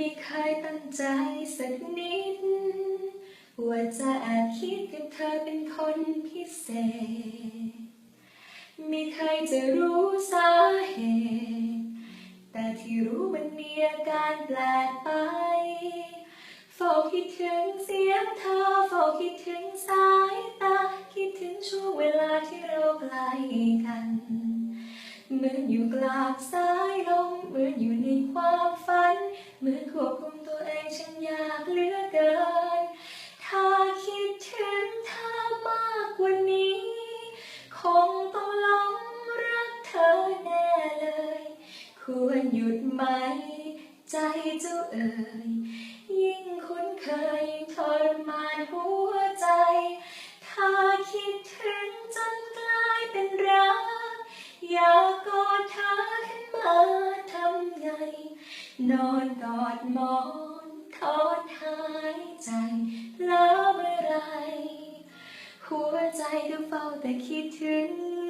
ไม่เคยตั้งใจสักนิด ว่าจะแอบคิดกับเธอเป็นคนพิเศษ ไม่เคยจะรู้สาเหตุ แต่ที่รู้มันมีอาการแปลกไปเฝ้าคิดถึงเสียงเธอเฝ้าคิดถึงสายตา คิดถึงช่วงเวลาที่เราใกล้กัน เหมือนอยู่กลางสายลมเหมือนอยู่ในความ ควรหยุดไหม ใจเจ้าเอ่ย ยิ่งคุ้นเคยทรมานหัวใจ ถ้าคิดถึงจนกลายเป็นรัก อยากกอดเธอขึ้นมาทำไง นอนกอดหมอนทอดหายใจแล้วเมื่อไร หัวใจก็เฝ้าแต่คิดถึง